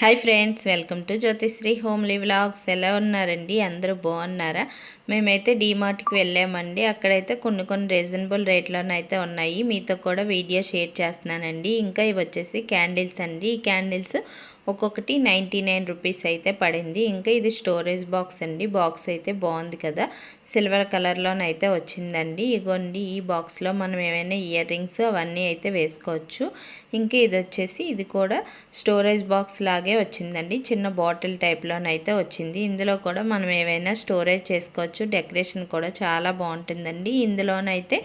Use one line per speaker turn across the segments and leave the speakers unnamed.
Hi friends welcome to Jyothisri homely vlogs ఎలా ఉన్నారండి? అందరూ బాగున్నారా? మేమైతే డీమార్ట్కి వెళ్ళామండి. అక్కడైతే కొన్ని కొన్ని రీజనబుల్ రేట్లోనైతే ఉన్నాయి. మీతో కూడా వీడియో షేర్ చేస్తున్నానండి. ఇంకా ఇవి వచ్చేసి క్యాండిల్స్ అండి. ఈ క్యాండిల్స్ ఒక్కొక్కటి నైంటీ నైన్ రూపీస్ అయితే పడింది. ఇంకా ఇది స్టోరేజ్ బాక్స్ అండి. బాక్స్ అయితే బాగుంది కదా. సిల్వర్ కలర్లోనైతే వచ్చిందండి. ఇగోండి ఈ బాక్స్లో మనం ఏమైనా ఇయర్ రింగ్స్ అవన్నీ అయితే వేసుకోవచ్చు. ఇంకా ఇది వచ్చేసి ఇది కూడా స్టోరేజ్ బాక్స్ లాగే వచ్చిందండి. చిన్న బాటిల్ టైప్లోనైతే వచ్చింది. ఇందులో కూడా మనం ఏవైనా స్టోరేజ్ చేసుకోవచ్చు. డెకరేషన్ కూడా చాలా బాగుంటుందండి. ఇందులోనైతే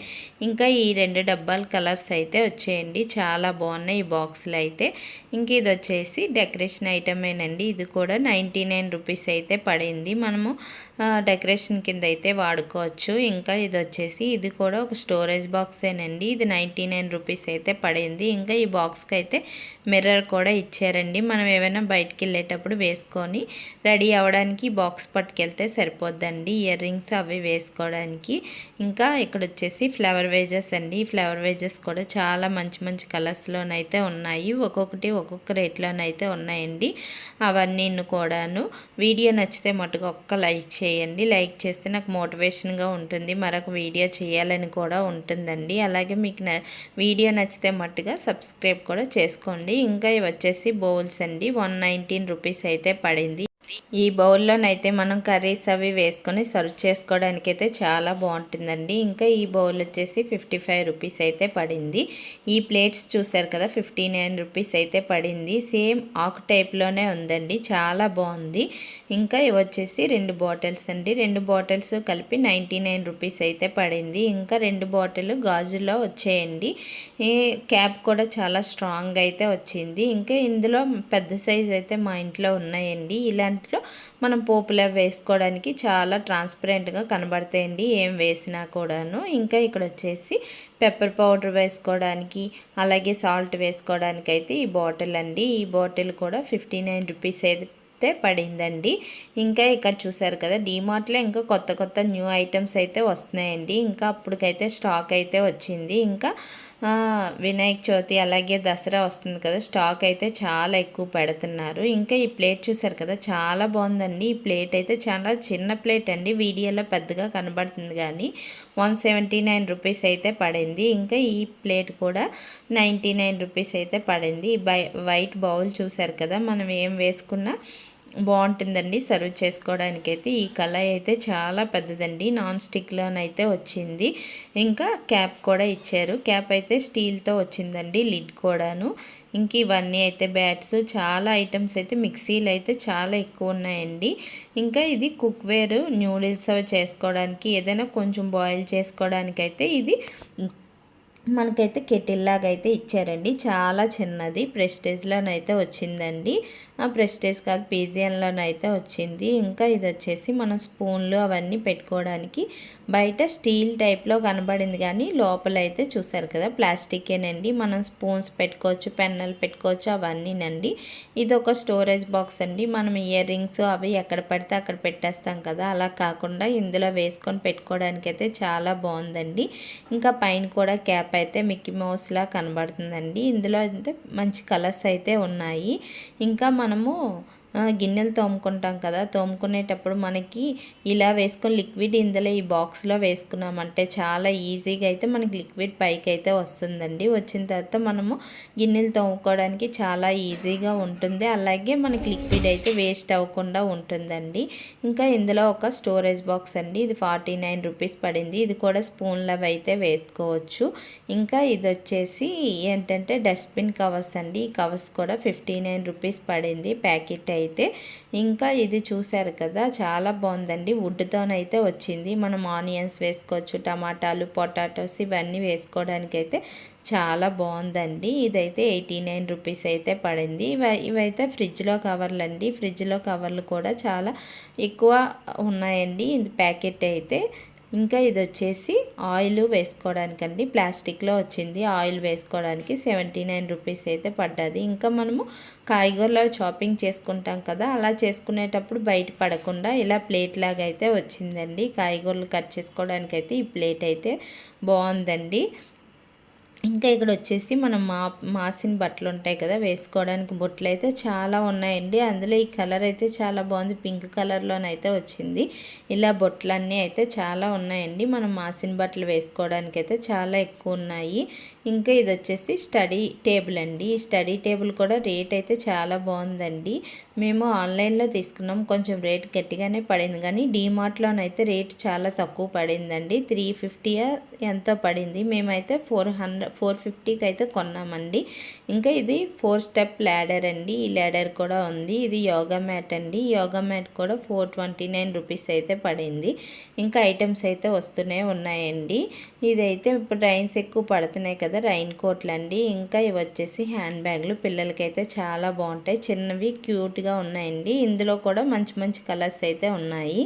ఇంకా ఈ రెండు డబ్బాల కలర్స్ అయితే వచ్చేయండి. చాలా బాగున్నాయి ఈ బాక్స్లో అయితే ఇంక ఇది వచ్చేసి డెక్ డెకరేషన్ ఐటమేనండి. ఇది కూడా నైంటీ నైన్ రూపీస్ అయితే పడింది. మనము డెకరేషన్ కింద అయితే వాడుకోవచ్చు. ఇంకా ఇది వచ్చేసి ఇది కూడా ఒక స్టోరేజ్ బాక్సేనండి. ఇది నైంటీ నైన్ రూపీస్ అయితే పడింది. ఇంకా ఈ బాక్స్కి అయితే మిర్రర్ కూడా ఇచ్చారండి. మనం ఏమైనా బయటికి వెళ్ళేటప్పుడు వేసుకొని రెడీ అవ్వడానికి బాక్స్ పట్టుకెళ్తే సరిపోద్దండి. ఇయర్ రింగ్స్ అవి వేసుకోవడానికి. ఇంకా ఇక్కడ వచ్చేసి ఫ్లవర్ వేజెస్ అండి. ఈ ఫ్లవర్ వేజెస్ కూడా చాలా మంచి మంచి కలర్స్లోనైతే ఉన్నాయి. ఒక్కొక్కటి ఒక్కొక్క రేట్లోనైతే ఉన్నాయండి. అవన్నీ కూడాను. వీడియో నచ్చితే మటుకు ఒక్క లైక్ చేయండి. లైక్ చేస్తే నాకు మోటివేషన్గా ఉంటుంది. మరొక వీడియో చేయాలని కూడా ఉంటుందండి. అలాగే మీకు వీడియో నచ్చితే మట్టుగా సబ్స్క్రైబ్ కూడా చేసుకోండి. ఇంకా ఇవి వచ్చేసి బౌల్స్ అండి. వన్ నైన్టీన్ రూపీస్ అయితే పడింది. ఈ బౌల్లోనైతే మనం కర్రీస్ అవి వేసుకొని సర్వ్ చేసుకోవడానికి అయితే చాలా బాగుంటుందండి. ఇంకా ఈ బౌల్ వచ్చేసి ఫిఫ్టీ ఫైవ్ రూపీస్ అయితే పడింది. ఈ ప్లేట్స్ చూసారు కదా ఫిఫ్టీ నైన్ రూపీస్ అయితే పడింది. సేమ్ ఆకు టైప్లోనే ఉందండి. చాలా బాగుంది. ఇంకా ఇవి వచ్చేసి రెండు బాటిల్స్ అండి. రెండు బాటిల్స్ కలిపి నైంటీ నైన్ రూపీస్ అయితే పడింది. ఇంకా రెండు బాటిల్ గాజులో వచ్చేయండి. ఈ క్యాప్ కూడా చాలా స్ట్రాంగ్ అయితే వచ్చింది. ఇంకా ఇందులో పెద్ద సైజ్ అయితే మా ఇంట్లో ఉన్నాయండి. ఇలాంటి ఇలాంటిలో మనం పోపులో వేసుకోవడానికి చాలా ట్రాన్స్పరెంట్గా కనబడతాయండి ఏం వేసినా కూడాను. ఇంకా ఇక్కడ వచ్చేసి పెప్పర్ పౌడర్ వేసుకోవడానికి అలాగే సాల్ట్ వేసుకోవడానికి అయితే ఈ బాటిల్ అండి. ఈ బాటిల్ కూడా ఫిఫ్టీ నైన్ రూపీస్ అయితే పడిందండి. ఇంకా ఇక్కడ చూసారు కదా డీమార్ట్లో ఇంకా కొత్త కొత్త న్యూ ఐటమ్స్ అయితే వస్తున్నాయండి. ఇంకా అప్పటికైతే స్టాక్ అయితే వచ్చింది. ఇంకా వినాయక చవితి అలాగే దసరా వస్తుంది కదా. స్టాక్ అయితే చాలా ఎక్కువ పెడుతున్నారు. ఇంకా ఈ ప్లేట్ చూసారు కదా చాలా బాగుందండి. ఈ ప్లేట్ అయితే చాలా చిన్న ప్లేట్ అండి. వీడియోలో పెద్దగా కనబడుతుంది కానీ వన్ సెవెంటీ నైన్ రూపీస్ అయితే పడింది. ఇంకా ఈ ప్లేట్ కూడా నైంటీ నైన్ రూపీస్ అయితే పడింది. వైట్ బౌల్ చూసారు కదా మనం ఏం వేసుకున్నా బాగుంటుందండి సర్వ్ చేసుకోవడానికైతే. ఈ కళాయి అయితే చాలా పెద్దదండి. నాన్ స్టిక్లోనైతే వచ్చింది. ఇంకా క్యాప్ కూడా ఇచ్చారు. క్యాప్ అయితే స్టీల్తో వచ్చిందండి లిడ్ కూడాను. ఇంక ఇవన్నీ అయితే బ్యాట్స్ చాలా ఐటమ్స్ అయితే మిక్సీలు అయితే చాలా ఎక్కువ ఉన్నాయండి. ఇంకా ఇది కుక్వేర్ న్యూడిల్స్ అవి చేసుకోవడానికి ఏదైనా కొంచెం బాయిల్ చేసుకోవడానికి అయితే ఇది మనకైతే కెటిల్ లాగా అయితే ఇచ్చారండి. చాలా చిన్నది ప్రెస్టేజ్లోనైతే వచ్చిందండి. ప్రెస్టేజ్ కాదు పీజియన్లోనైతే వచ్చింది. ఇంకా ఇది వచ్చేసి మనం స్పూన్లు అవన్నీ పెట్టుకోవడానికి బయట స్టీల్ టైప్లో కనబడింది కానీ లోపల అయితే చూసారు కదా ప్లాస్టికేనండి మనం స్పూన్స్ పెట్టుకోవచ్చు పెన్నలు పెట్టుకోవచ్చు అవన్నీనండి. ఇది ఒక స్టోరేజ్ బాక్స్ అండి. మనం ఇయర్ రింగ్స్ అవి ఎక్కడ పడితే అక్కడ పెట్టేస్తాం కదా అలా కాకుండా ఇందులో వేసుకొని పెట్టుకోవడానికి అయితే చాలా బాగుందండి. ఇంకా పైన కూడా క్యాప్ అయితే మిక్కీ మౌస్లా కనబడుతుందండి. ఇందులో అయితే మంచి కలర్స్ అయితే ఉన్నాయి. ఇంకా మనము గిన్నెలు తోముకుంటాం కదా తోముకునేటప్పుడు మనకి ఇలా వేసుకొని లిక్విడ్ ఇందులో ఈ బాక్స్లో వేసుకున్నామంటే చాలా ఈజీగా అయితే మనకి లిక్విడ్ పైకి అయితే వస్తుందండి. వచ్చిన తర్వాత మనము గిన్నెలు తోముకోవడానికి చాలా ఈజీగా ఉంటుంది. అలాగే మనకి లిక్విడ్ అయితే వేస్ట్ అవ్వకుండా ఉంటుందండి. ఇంకా ఇందులో ఒక స్టోరేజ్ బాక్స్ అండి. ఇది ఫార్టీ నైన్ రూపీస్ పడింది. ఇది కూడా స్పూన్లవి అయితే వేసుకోవచ్చు. ఇంకా ఇది వచ్చేసి ఏంటంటే డస్ట్బిన్ కవర్స్ అండి. ఈ కవర్స్ కూడా ఫిఫ్టీ నైన్ రూపీస్ పడింది. ప్యాకెట్ అయితే అయితే ఇంకా ఇది చూశారు కదా చాలా బాగుందండి. వుడ్తోనైతే వచ్చింది. మనం ఆనియన్స్ వేసుకోవచ్చు టమాటాలు పొటాటోస్ ఇవన్నీ వేసుకోవడానికి అయితే చాలా బాగుందండి. ఇదైతే ఎయిటీ నైన్ రూపీస్ అయితే పడింది. ఇవ ఇవైతే ఫ్రిడ్జ్లో కవర్లు అండి ఫ్రిడ్జ్లో కవర్లు కూడా చాలా ఎక్కువ ఉన్నాయండి. ఇది ప్యాకెట్ అయితే ఇంకా ఇది వచ్చేసి ఆయిల్ వేసుకోవడానికండి. ప్లాస్టిక్లో వచ్చింది. ఆయిల్ వేసుకోవడానికి సెవెంటీ నైన్ రూపీస్ అయితే పడ్డది. ఇంకా మనము కాయగూరలో షాపింగ్ చేసుకుంటాం కదా అలా చేసుకునేటప్పుడు బయట పడకుండా ఇలా ప్లేట్ లాగా అయితే వచ్చిందండి. కాయగూరలు కట్ చేసుకోవడానికి అయితే ఈ ప్లేట్ అయితే బాగుందండి. ఇంకా ఇక్కడ వచ్చేసి మనం మా మాసిన బట్టలు ఉంటాయి కదా వేసుకోవడానికి బొట్లు అయితే చాలా ఉన్నాయండి. అందులో ఈ కలర్ అయితే చాలా బాగుంది. పింక్ కలర్లోనైతే వచ్చింది. ఇలా బొట్లన్నీ అయితే చాలా ఉన్నాయండి. మనం మాసిన బట్టలు వేసుకోవడానికి అయితే చాలా ఎక్కువ ఉన్నాయి. ఇంకా ఇది వచ్చేసి స్టడీ టేబుల్ అండి. ఈ స్టడీ టేబుల్ కూడా రేట్ అయితే చాలా బాగుందండి. మేము ఆన్లైన్లో తీసుకున్నాం. కొంచెం రేట్ గట్టిగానే పడింది. కానీ డీమార్ట్లోనైతే రేట్ చాలా తక్కువ పడిందండి. త్రీ ఫిఫ్టీయా ఎంతో పడింది. మేమైతే ఫోర్ హండ్రెడ్ ఫోర్ ఫిఫ్టీకి అయితే కొన్నామండి. ఇంకా ఇది ఫోర్ స్టెప్ ల్యాడర్ అండి. ఈ ల్యాడర్ కూడా ఉంది. ఇది యోగా మ్యాట్ అండి. యోగా మ్యాట్ కూడా ఫోర్ ట్వంటీ నైన్ రూపీస్ అయితే పడింది. ఇంకా ఐటమ్స్ అయితే వస్తూనే ఉన్నాయండి. ఇదైతే ఇప్పుడు రైన్స్ ఎక్కువ పడుతున్నాయి కదా రైన్ కోట్లు అండి ఇంకా ఇవి వచ్చేసి హ్యాండ్ బ్యాగ్లు. పిల్లలకైతే చాలా బాగుంటాయి. చిన్నవి క్యూట్గా ఉన్నాయండి. ఇందులో కూడా మంచి మంచి కలర్స్ అయితే ఉన్నాయి.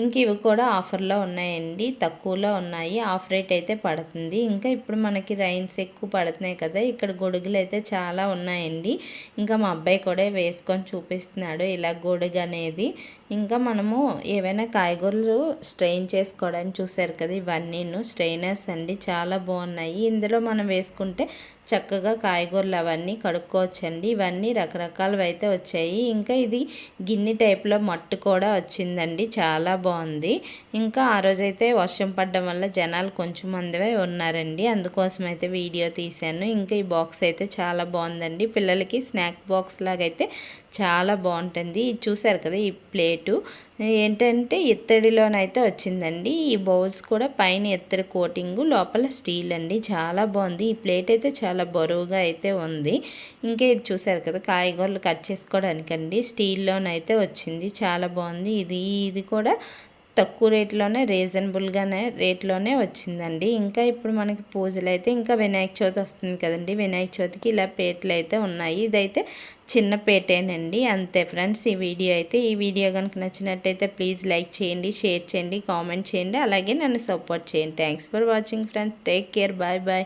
ఇంక ఇవి కూడా ఆఫర్లో ఉన్నాయండి. తక్కువలో ఉన్నాయి. ఆఫ్ రేట్ అయితే పడుతుంది. ఇంకా ఇప్పుడు మనకి రైన్ లైన్స్ ఎక్కువ పడుతున్నాయి కదా ఇక్కడ గొడుగులు అయితే చాలా ఉన్నాయండి. ఇంకా మా అబ్బాయి కూడా వేసుకొని చూపిస్తున్నాడు ఇలా గొడుగు అనేది. ఇంకా మనము ఏవైనా కాయగూరలు స్ట్రెయిన్ చేసుకోవడానికి చూసారు కదా ఇవన్నీ స్ట్రెయినర్స్ అండి చాలా బాగున్నాయి. ఇందులో మనం వేసుకుంటే చక్కగా కాయగూరలు అవన్నీ కడుక్కోవచ్చండి. ఇవన్నీ రకరకాలు అయితే వచ్చాయి. ఇంకా ఇది గిన్నె టైప్లో మట్టు కూడా వచ్చిందండి చాలా బాగుంది. ఇంకా ఆ రోజైతే వర్షం పడడం వల్ల జనాలు కొంచెం మందివే ఉన్నారండి అందుకోసం అయితే వీడియో తీశాను. ఇంకా ఈ బాక్స్ అయితే చాలా బాగుందండి పిల్లలకి స్నాక్ బాక్స్ లాగైతే చాలా బాగుంటుంది. చూసారు కదా ఈ ప్లేటు ఏంటంటే ఇత్తడిలోనైతే వచ్చిందండి. ఈ బౌల్స్ కూడా పైన ఇత్తడి కోటింగు లోపల స్టీల్ అండి. చాలా బాగుంది. ఈ ప్లేట్ అయితే చాలా బరువుగా అయితే ఉంది. ఇంకా ఇది చూసారు కదా కాయగూరలు కట్ చేసుకోవడానికండి. స్టీల్లోనైతే వచ్చింది. చాలా బాగుంది. ఇది ఇది కూడా తక్కువ రేట్లోనే రీజనబుల్గానే రేట్లోనే వచ్చిందండి. ఇంకా ఇప్పుడు మనకి పూజలు అయితే ఇంకా వినాయక చవితి వస్తుంది కదండి. వినాయక చవితికి ఇలా పేటలు అయితే ఉన్నాయి. ఇదైతే చిన్న పేటేనండి. అంతే ఫ్రెండ్స్ ఈ వీడియో అయితే ఈ వీడియో కనుక నచ్చినట్టయితే ప్లీజ్ లైక్ చేయండి షేర్ చేయండి కామెంట్ చేయండి. అలాగే నన్ను సపోర్ట్ చేయండి. Thanks for watching friends. Take care. Bye bye.